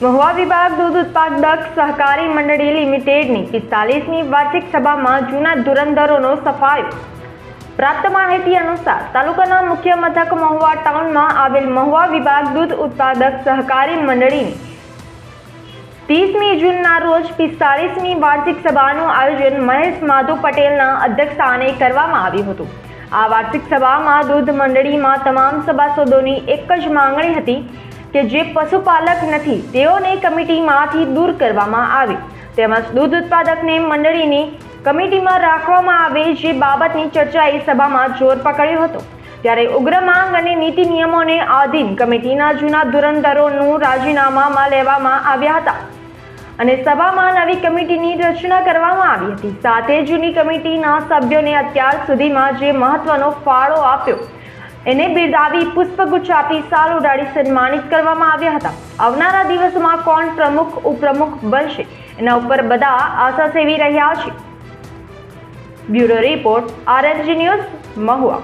મહુવા વિભાગ દૂધ ઉત્પાદક સહકારી મંડળી લિમિટેડની પિસ્તાલીસમી વાર્ષિક સભામાં જૂના ધુરંધરોનો સફાયો. પ્રાપ્ત માહિતી અનુસાર તાલુકાના મુખ્ય મથક મહુવા ટાઉનમાં આવેલ મહુવા વિભાગ દૂધ ઉત્પાદક સહકારી મંડળીની ત્રીસમી જૂનના રોજ પિસ્તાલીસમી વાર્ષિક સભાનું આયોજન મહેશ માધુ પટેલના અધ્યક્ષસ્થાને કરવામાં આવ્યું હતું. આ વાર્ષિક સભામાં દૂધ મંડળીમાં તમામ સભાસદોની એક જ માંગણી હતી કે જે પશુપાલક નથી, તેઓને કમિટીમાંથી દૂર કરવામાં આવે. તેમજ દૂધ ઉત્પાદકને મંડળીની કમિટીમાં રાખવામાં આવે જે બાબતની ચર્ચાએ સભામાં જોર પકડ્યો હતો. ત્યારે ઉગ્ર માંગ અને નીતિ નિયમોને આધીન કમિટીના જૂના ધુરંધરોનું રાજીનામામાં લેવામાં આવ્યા હતા. અને સભામાં નવી કમિટીની રચના કરવામાં આવી હતી. સાથે જૂની કમિટીના સભ્યોને અત્યાર સુધીમાં જે મહત્વનો ફાળો આપ્યો એને બિરદાવી પુષ્પગુચ્છ આપી સાલ ઉડાડી સન્માનિત કરવામાં આવ્યા હતા. આવનારા દિવસોમાં કોણ પ્રમુખ, ઉપપ્રમુખ બનશે? એના ઉપર બધા આશા સેવી રહ્યા છે. Bureau report, RNG news Mahuva.